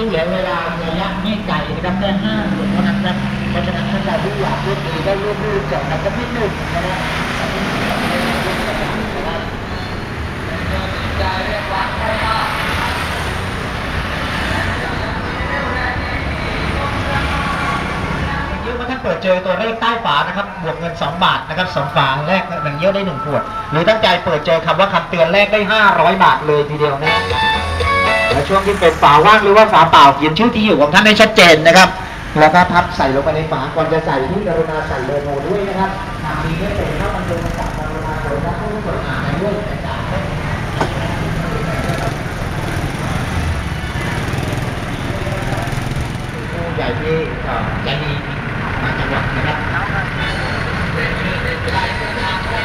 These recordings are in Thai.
ซึ่งเหลือเวลาระยะไม่ไกลนะครับแค่ห้าหมื่นเท่านั้นนะเพราะฉะนั้นท่านใดที่อยากร่วมมือได้ร่วมมือกับนะครับที่หนึ่งนะครับเยอะมาท่าเปิดเจอตัวเลขใต้ฝานะครับ บวกเงิน 2 บาทนะครับสองฝาแรกหนึ่งเยอะได้1ขวด หรือตั้งใจเปิดเจอคำว่าคำเตือนแรกได้ 500 บาทเลยทีเดียวนะ และช่วงที่เป็นฝาว่างหรือว่าฝาเปล่าเขียนชื่อที่อยู่ของท่านให้ชัดเจนนะครับ แล้วก็พับใส่ลงไปในฝาก่อนจะใส่ที่กรุณาใส่เบอร์โทรด้วยนะครับหากมีไม่เป็นถ้ามันโดนมาจากกรุณาโทรรับผู้กดอ่านในเรื่องต่างๆผู้ใหญ่ที่เอ่อใจดีมาจังหวัดนะครับ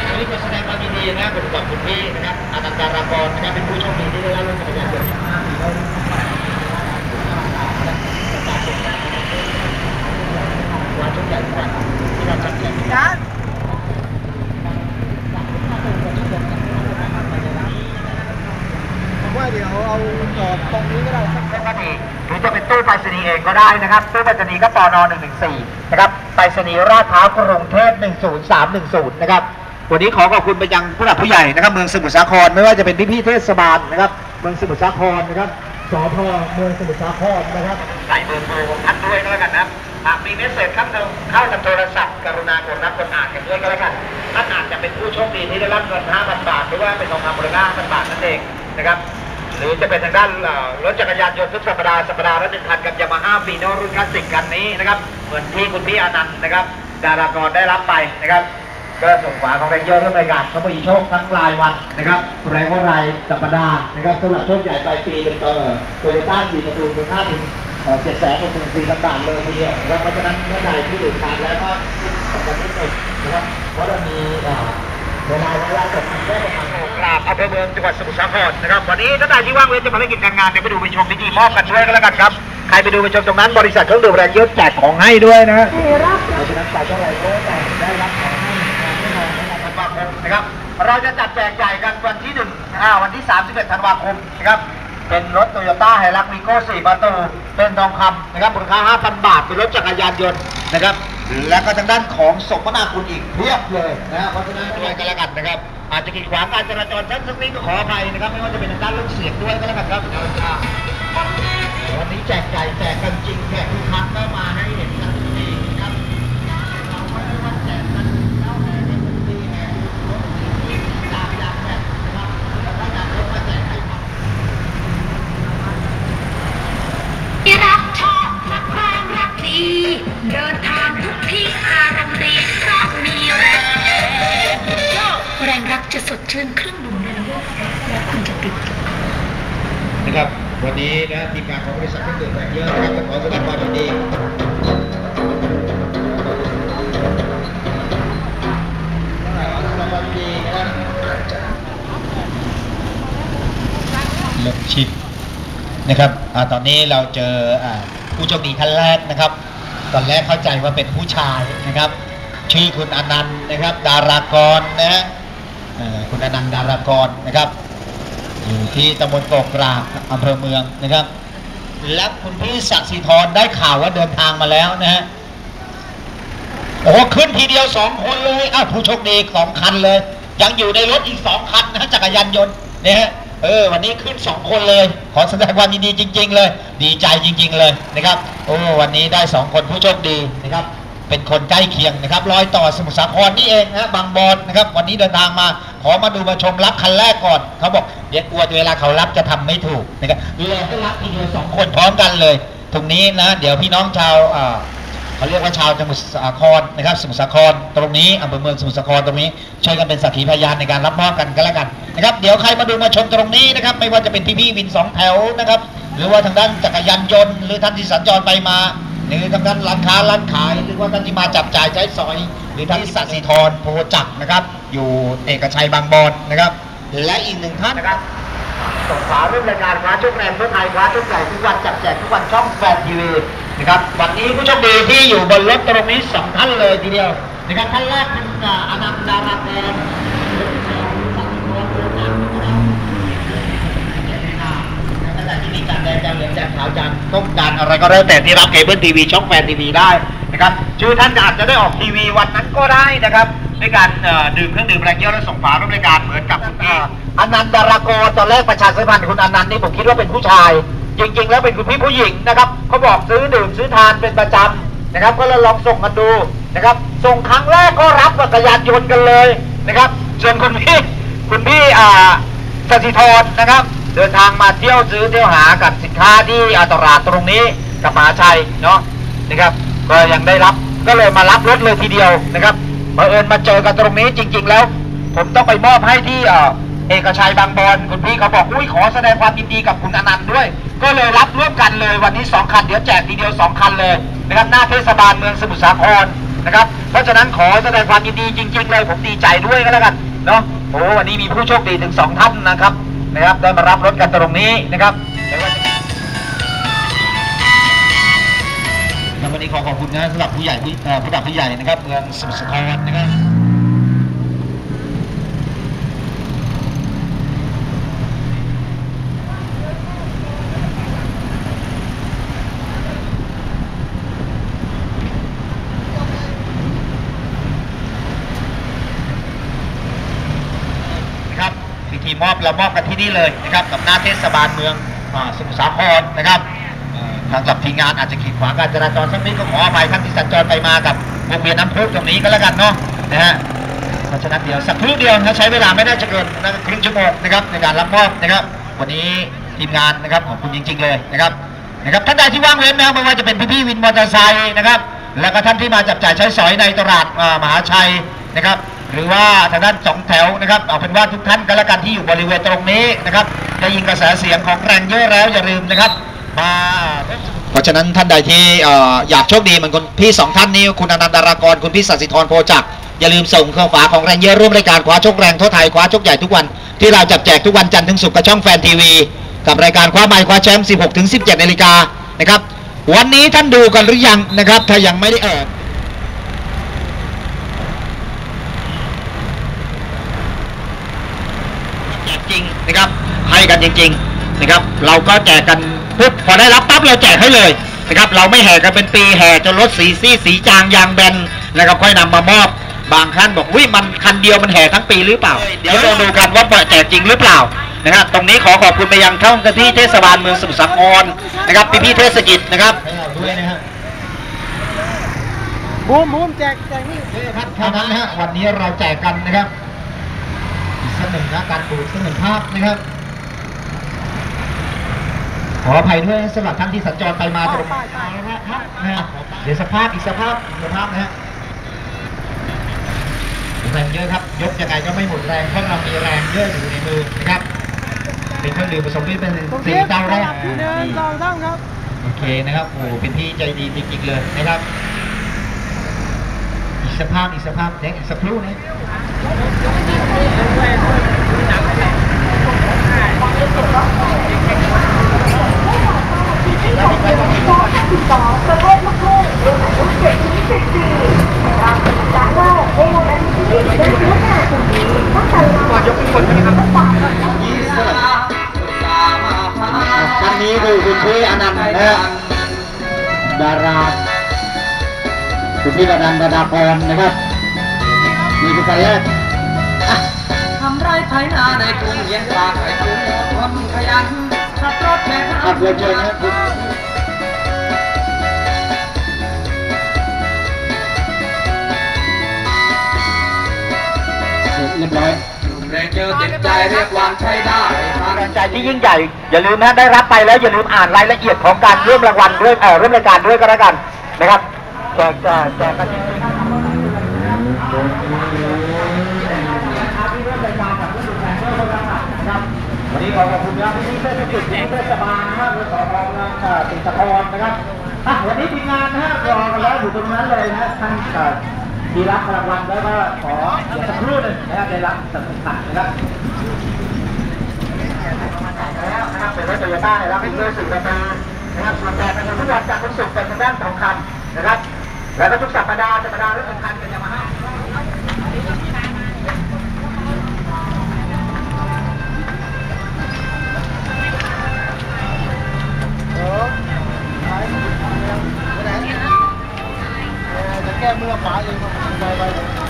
วันนี้ขอแสดงความยินดีนะครับกับคุณพี่นะครับอนันตารากรนะครับเป็นผู้โชคดีที่ได้รับรถจักรยานยนต์5ปีแล้ววันชุดใหญ่กว่าที่เราจัดแจก ผมว่าเดี๋ยวเอาจอดตรงนี้ก็ได้ครับ เส้นก็ดีหรือจะเป็นตู้ไปรษณีย์เองก็ ได้นะครับตู้ไปรษณีย์ก็ปน114นะครับไปรษณีย์ราดพร้าวกรุงเทพ10310นะครับวันนี้ขอขอบคุณไปยังผู้หลักผู้ใหญ่นะครับ เมืองสมุทรสาครไม่ว่าจะเป็นพี่ๆเทศบาลนะครับ เมืองสมุทรสาครนะครับสพเมืองสมุทรสาครนะครับใส่เบอร์โทรของท่านด้วยก็แล้วกันนะหากมีเมสเซจครับหนึ่งเข้าทางโทรศัพท์กรุณากดรับกดอ่านกันด้วยก็แล้วกันท่านอาจจะเป็นผู้โชคดีที่ได้รับเงิน5,000 บาทหรือว่าเป็นทองคำมูลค่า5,000 บาทนั่นเองนะครับ หรือจะเป็นทางด้านรถจักรยานยนต์ทุกสัปดาห์สัปดาห์ละหนึ่งคันกับยามาฮ่าฟีโนรุ่นคลาสสิกคันนี้นะครับเหมือนที่คุณพี่อนันต์นะครับ ดารากรได้รับไปนะครับ ก็ส่งฝาของแรงเยอะเรื่องรายการเขามีโชคทั้งรายวันนะครับแรงว่ารายสัปดาห์นะครับสำหรับโชคใหญ่ปลายปีเป็นตัวโตโยต้าสี่ประตูมูลค่าถึงเจ็ดแสนหกหมื่นสี่พันบาทเลยทีเดียวนะครับเพราะฉะนั้นเมื่อใดที่ดื่มทานแล้วก็สำคัญที่สุดนะครับเพราะเรามี เอ่อเวลาเวลาตกได้ประมาณกราบอำเภอเมืองจังหวัดสมุทรสาครนะครับวันนี้ท่านใดที่ว่างเว้นจากภารกิจการงานเดี๋ยวไปดูไปชมพิธีมอบกันด้วยก็แล้วกันครับใครไปดูไปชมตรงนั้นบริษัทเครื่องดื่มแรงเยอะแจกของให้ด้วยนะฮะเพราะฉะนั้นไปเท่าไหร่ก็แต่ได้รับของให้แน่นอนในธันวาคมนะครับ เราจะจัดแจกจ่ายกันวันที่1อ่าวันที่ 31 ธันวาคมนะครับเป็นรถโตโยต้าไฮรักวีโก้4ประตูเป็นทองคำนะครับมูลค่า5,000 บาทเป็นรถจักรยานยนต์นะครับ และก็ทางด้านของสมนาคุณอีกเพียบเลยนะเพราะฉะนั้นด้วยกันแล้วกันนะครับ อาจจะกีดขวางการจราจรสักสักนิดก็ขออภัยนะครับ ไม่ว่าจะเป็นทางด้านเรื่องเสียงด้วยก็แล้วกันครับวันนี้แจกจ่ายแจกกันจริงแจกทุกคันก็มาให้ วันนี้นะทีมงานของบริษัทเครื่องดื่มแรงเยอะนะครับขอแสดงความยินดีแสดงความยินดีนะครับชิปนะครับอ่าตอนนี้เราเจออผู้โชคดีท่านแรกนะครับ ตอนแรกเข้าใจว่าเป็นผู้ชายนะครับ ชื่อคุณอนันต์นะครับ ดารากรนะฮะคุณอนันต์ดารากรนะครับ อยู่ที่ตำบลกอกกราบอำเภอเมืองนะครับ และคุณพี่ศักดิ์ศรีธรได้ข่าวว่าเดินทางมาแล้วนะฮะโอ้ขึ้นทีเดียวสองคนเลยอ้าวผู้โชคดีสองคันเลย ยังอยู่ในรถอีกสองคันนะจักรยานยนต์เนี่ยฮะเออวันนี้ขึ้นสองคนเลย ขอแสดงความยินดีจริง ๆ เลย ดีใจจริง ๆ เลยนะครับโอ้วันนี้ได้สองคนผู้โชคดีนะครับ เป็นคนใกล้เคียงนะครับรอยต่อสมุทรสาครนี่เองนะบางบอนนะครับ วันนี้เดินทางมา ขอมาดูมาชมรับคันแรกก่อนเขาบอกเดี๋ยวกลัวเวลาเขารับจะทำไม่ถูกนะครับเลยให้รับทีเดียวสองคนพร้อมกันเลยตรงนี้นะเดี๋ยวพี่น้องชาวเขาเรียกว่าชาวสมุทรสาครนะครับสมุทรสาครตรงนี้อำเภอเมืองสมุทรสาครตรงนี้ช่วยกันเป็นสักขีพยานในการรับมอบกันก็แล้วกันนะครับเดี๋ยวใครมาดูมาชมตรงนี้นะครับไม่ว่าจะเป็นพี่พี่วินสองแถวนะครับหรือว่าทางด้านจักรยานยนต์หรือท่านที่สัญจรไปมา หรือทางด้านร้านค้าร้านขายหรือว่าท่านที่มาจับจ่ายใช้สอย หรือท่านที่สัตย์สีทรโพจักนะครับ อยู่เอกชัยบางบอนนะครับ และอีกหนึ่งท่านนะครับส่งฝาเรื่องรายการคว้าโชคแรงเพื่อไทยคว้าชคใหญ่ทุกวันจับแจกทุกวันช่องแฟนทีวีนะครับวันนี้ผู้โชคดีที่อยู่บนรถตรงนี้สองท่านเลยทีเดียวนะครับท่านแรกเป็นอ่านันต์ดารากรท่านที่สองสังคมโรจักรนะครับ จานเหลืองจานขาวจานต้มจานอะไรก็แล้วแต่ที่รับเคเบิลทีวีช่องแฟนทีวีได้นะครับชื่อท่านอาจจะได้ออกทีวีวันนั้นก็ได้นะครับด้วยการดื่มเครื่องดื่มแรงเยอะและส่งฝาร่วมรายการเหมือนกับคุณพี่อนันต์ดารากรตอนแรกประชาสัมพันธ์คุณอนันต์นี่ผมคิดว่าเป็นผู้ชาย จริง ๆ แล้วเป็นคุณพี่ผู้หญิงนะครับเขาบอกซื้อดื่มซื้อทานเป็นประจำนะครับ ก็เลยลองส่งกันดูนะครับส่งครั้งแรกก็รับจักรยานยนต์กันเลยนะครับส่วนคุณพี่คุณพี่อ่าสถิธรนะครับ เดินทางมาเที่ยวซื้อเที่ยวหากับสินค้าที่อาตลาดตรงนี้กับมหาชัยเนาะนะครับ ก็ยังได้รับก็เลยมารับรถเลยทีเดียวนะครับบังเอิญมาเจอกันตรงนี้จริง ๆ แล้ว ผมต้องไปมอบให้ที่เอกชัยบางบอนคุณพี่เขาบอกอุ้ยขอแสดงความยินดีกับคุณอนันต์ด้วย ก็เลยรับร่วมกันเลยวันนี้สองคันเดี๋ยวแจกทีเดียวสองคันเลยนะครับหน้าเทศบาลเมืองสมุทรสาครนะครับเพราะฉะนั้นขอแสดงความยินดีจริง ๆ เลยผมดีใจด้วยก็แล้วกันเนาะโอ้วันนี้มีผู้โชคดีถึงสองท่านนะครับ นะครับได้มารับรถกันตรงนี้นะครับวันนี้ขอขอบคุณนะสำหรับผู้ใหญ่ผู้ผู้กลับผู้ใหญ่นะครับเมืองสมุทรสาครนะครับนะครับพิธี มอบเรามอบกันที่นี่เลยนะครับกับหน้าเทศบาลเมืองอสมุทรสาครนะครับทางกับทีมงานอาจจะขีดขวางการจราจรสักนิดก็ขออภัยท่านที่สัญจรไปมากับวงเวียนน้ำพุตรงนี้ก็แล้วกันเนาะนะฮะเพราะฉะนั้นเดี๋ยวสักครู่เดียวนะใช้เวลาไม่น่าจะเกินน่าจะครึ่งชั่วโมงนะครับในการรับมอบนะครับ วันนี้ทีมงานนะครับขอบคุณจริง ๆ เลยนะครับนะครับท่านใดที่ว่างเว้นนะไม่ว่าจะเป็นพี่ๆวินมอเตอร์ไซค์นะครับ แล้วก็ท่านที่มาจับจ่ายใช้สอยในตลาดมหาชัยนะครับ หรือว่าทางด้านสองแถวนะครับเอาเป็นว่าทุกท่านก็แล้วกันที่อยู่บริเวณตรงนี้นะครับได้ยินกระแสเสียงของแรงเยอะแล้วอย่าลืมนะครับมาเพราะฉะนั้นท่านใดที่อออยากโชคดีเหมือนคนพี่สองท่านนี้คุณอนันต์ดารากรคุณพี่สัสิธรโพจักอย่าลืมส่งเครื่องฝาของแรงเยอะร่วมรายการคว้าโชคแรงทั่วไทยคว้าโชคใหญ่ทุกวันที่เราจับแจกทุกวันจันทร์ถึงศุกร์กับช่องแฟนทีวีกับรายการคว้าไม้คว้าแชมป์16ถึง17นาฬิกานะครับวันนี้ท่านดูกันหรือยังนะครับ ถ้ายังไม่ได้เออ แจกจ ริงนะครับให้กันจริงๆนะครับเราก็แจกกันปุ๊บพอได้รับปั๊บเราแจกให้เลยนะครับเราไม่แห่กันเป็นปีแห่จนรถสีซีดสีจางยางแบนนะครับค่อยนำมามอบบางท่านบอกวิมันคันเดียวมันแห่ทั้งปีหรือเปล่า เดี๋ยวเราดูกันว่าแจกจริงหรือเปล่านะครับตรงนี้ขอขอบคุณไปยังท่องที่เทศบาลเมืองสมุทรสาครนะครับพี่พี่ๆเทศกิจนะครับด้วยนะฮะบูมบูมแจกแจกนี่ครับเท่านั้นนะฮะวันนี้เราแจกกันนะครับ อีกสักหนึ่งนะการดูดสักหนึ่งภาพนะครับ ขออภัยด้วยสำหรับท่านที่สัญจรไปมาตรงนี้นะครับนะฮะเดี๋ยวสภาพอีกสภาพอีกสภาพนะฮะแรงเยอะครับ ยกยังไงก็ไม่หมดแรงเพราะเรามีแรงเยอะอยู่ในมือนะครับ เป็นเครื่องดื่มผสมที่เป็นตรงสีนี้เต้าแรกหนึ่งสองสามครับโอเคนะครับโอ้โหเป็นที่ใจดีจริงๆเลยนะครับ อีกสภาพอีกสภาพเด็กอีกสักครู่นะท่านนี้ คือคุณพี่อนันต์นะฮะดารา คุณพี่อนันต์ดาราพรนะครับนี่คือคนแรก นาในกรุงเย็นปากไอ้กรุงคนขยันขับรถแข่งขับเรือเชิญนะครับคุณเรียบร้อยแรงเจอติดใจเรียกวันใช้ได้ทางกำลังใจที่ยิ่งใหญ่ อย่าลืมนะได้รับไปแล้วอย่าลืมอ่านรายละเอียดของการร่วมรางวัลด้วยเอ่อร่วมรายการด้วยก็แล้วกันนะครับแจกแจกแจกกันจริงๆ วันนี้ขอขอบคุณครับที่เทศกิจเทศบาลนะครับและสพ เมืองเอ่อสิงสะครนะครับอะวันนี้ทีมงานนะฮะรอกันแล้วอยู่ตรงนั้นเลยนะท่านเอ่อที่รับรางวัลแล้วก็ขอเดี๋ยวสักครู่หนึงนะครับได้รับสัมผัสนะครับแล้วนะครับเป็นรถโตโยต้าได้รับเป็นด้วยสุขภาพนะครับส่วนแจกเป็นทุกวันจากคุณสุขเป็นทางด้านทองคำนนะครับ แล้วก็ทุกสัปดาห์สัปดาห์ละหนึ่งคันเป็นยามาฮ่า Em luôn không.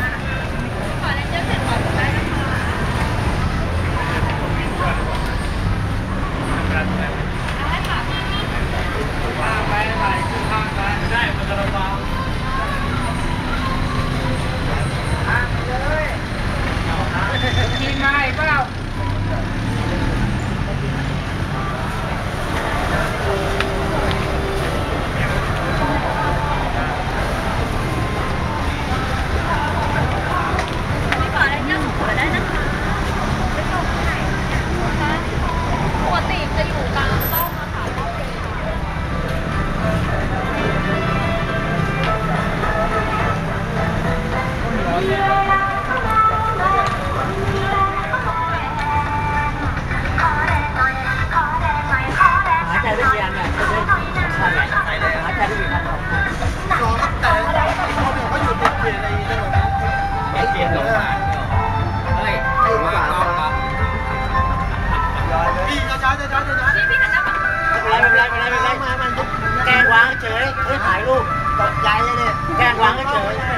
ตกใจเลยเนี่ยแกล้งวางเฉยโดนกล้องเลยยังไง